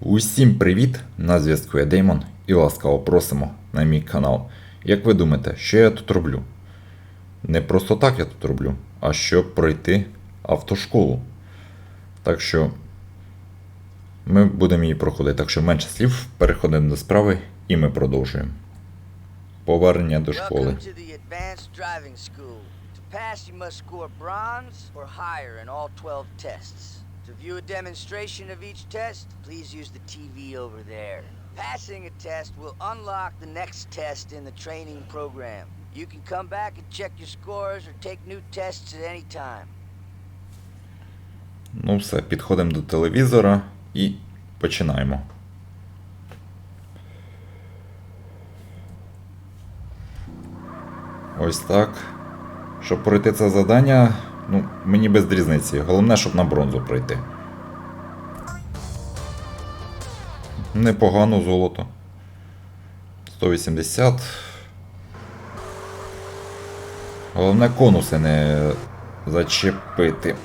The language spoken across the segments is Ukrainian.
Усім привіт! На зв'язку я Деймон і ласкаво просимо на мій канал. Як ви думаєте, що я тут роблю? Не просто так я тут роблю, а щоб пройти автошколу. Так що ми будемо її проходити. Так що менше слів, переходимо до справи і ми продовжуємо. Повернення до школи. Pass, you must score bronze or higher in all 12 tests. To view a demonstration of each test, please use the TV over there. Passing a test will unlock the next test in the training program. You can come back and check your scores or take new tests at any time. Ну все, підходимо до телевізора і починаємо. Ось так. Щоб пройти це завдання, ну, мені без різниці. Головне, щоб на бронзу пройти. Непогано золото. 180. Головне конуси не зачепити.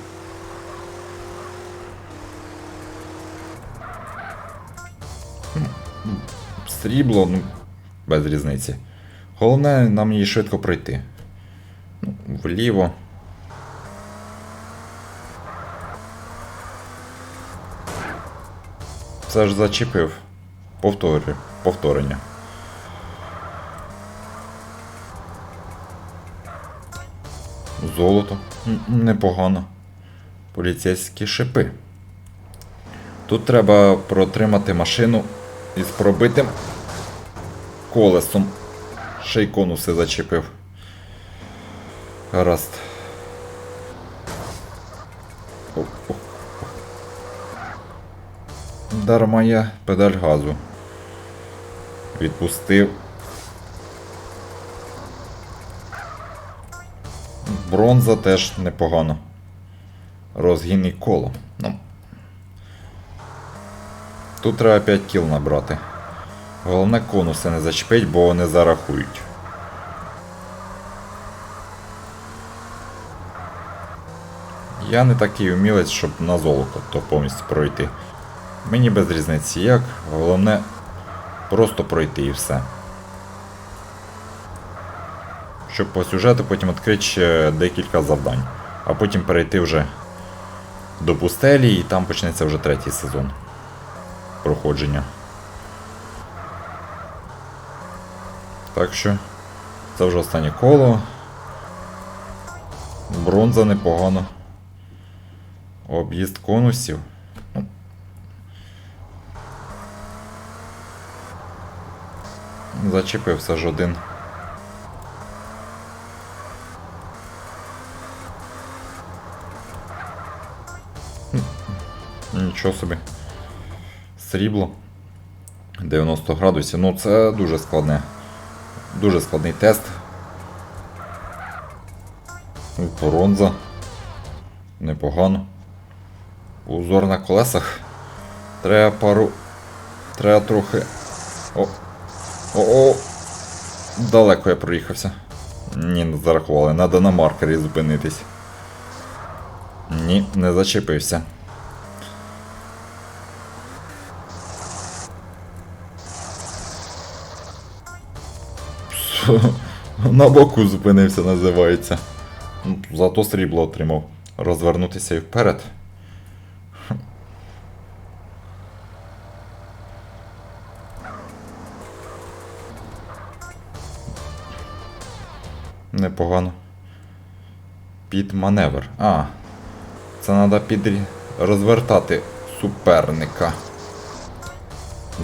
Срібло, ну, без різниці. Головне нам її швидко пройти. Ну, вліво. Це ж зачепив. Повторю. Повторення. Золото. Непогано. Поліцейські шипи. Тут треба протримати машину із пробитим колесом. Ще й конуси зачепив. Гаразд. Дарма я педаль газу. Відпустив. Бронза теж непогано. Розгін і коло. Ну, Тут треба 5 кіл набрати. Головне конуси не зачепить, бо вони зарахують. Я не такий умілець, щоб на золото то повністю пройти. Мені без різниці як, головне просто пройти і все. Щоб по сюжету потім відкрити ще декілька завдань, а потім перейти вже до пустелі і там почнеться вже третій сезон проходження. Так що, це вже останнє коло. Бронза непогано. Об'їзд конусів. Зачепився ж один. Нічого собі. Срібло. 90 градусів. Ну це дуже складне. Дуже складний тест. Бронза. Непогано. Узор на колесах. Треба пару. Треба трохи. О. О-о! Далеко я проїхався. Ні, не зарахували. Надо на маркері зупинитись. Ні, не зачепився. На боку зупинився, називається. Зато срібло отримав. Розвернутися і вперед. Непогано. Під маневр. А. Це треба під... розвертати суперника.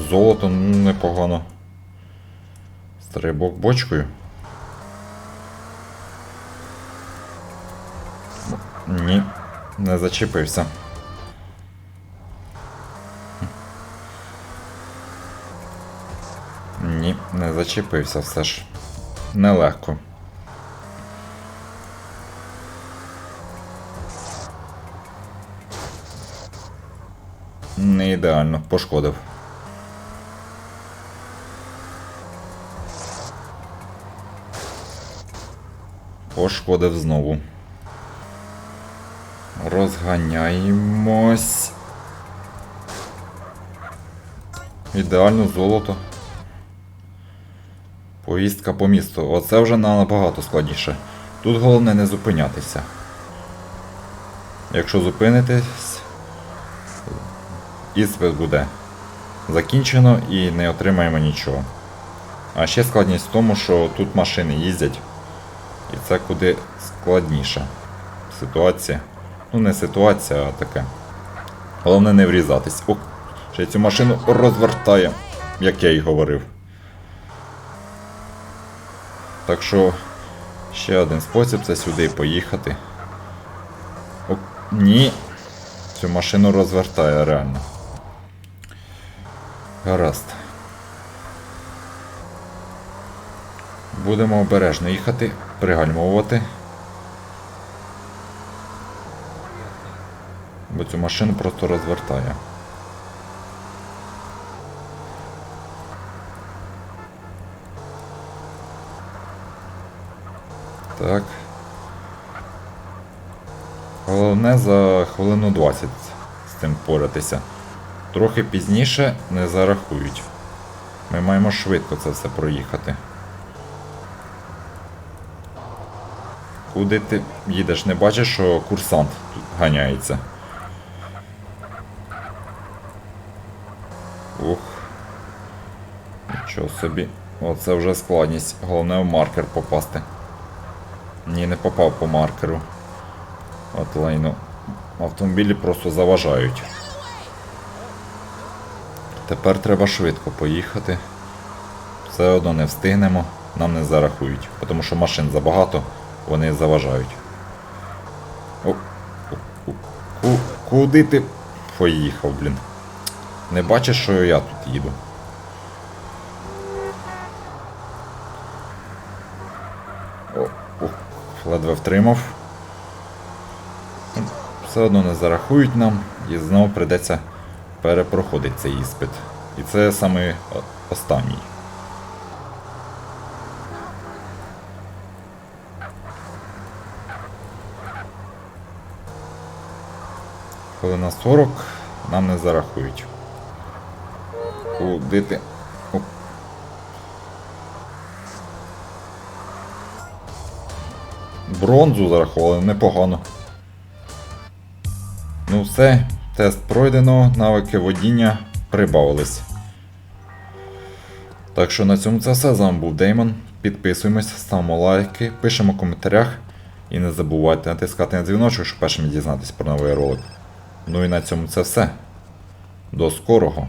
Золото ну, непогано. Стрибок бочкою. Ні, не зачепився. Ні, не зачепився все ж. Нелегко. Ідеально, пошкодив. Пошкодив знову. Розганяємось. Ідеально золото. Поїздка по місту. Оце вже набагато складніше. Тут головне не зупинятися. Якщо зупинитесь, іспит буде закінчено і не отримаємо нічого. А ще складність в тому, що тут машини їздять. І це куди складніша ситуація. Ну, не ситуація, а таке. Головне не врізатись. О, ще цю машину розвертає, як я й говорив. Так що ще один спосіб це сюди поїхати. О, ні. Цю машину розвертає реально. Гаразд. Будемо обережно їхати, пригальмовувати. Бо цю машину просто розвертає. Так. Головне за хвилину 20 з цим поратися. Трохи пізніше не зарахують. Ми маємо швидко це все проїхати. Куди ти їдеш? Не бачиш, що курсант тут ганяється. Ух. Нічого собі. Оце вже складність. Головне в маркер попасти. Ні, не попав по маркеру. От лайно. Автомобілі просто заважають. Тепер треба швидко поїхати. Все одно не встигнемо, нам не зарахують, тому що машин забагато, вони заважають. Куди ти поїхав, блін? Не бачиш, що я тут їду? Ледве втримав. Все одно не зарахують нам і знову прийдеться перепроходити цей іспит. І це саме останній. Хвилина 40 нам не зарахують. Куди ти? О. Бронзу зарахували непогано. Ну все, тест пройдено, навики водіння прибавились. Так що на цьому це все. З вами був Деймон. Підписуємось, ставимо лайки, пишемо в коментарях. І не забувайте натискати на дзвіночок, щоб першим дізнатися про новий ролик. Ну і на цьому це все. До скорого!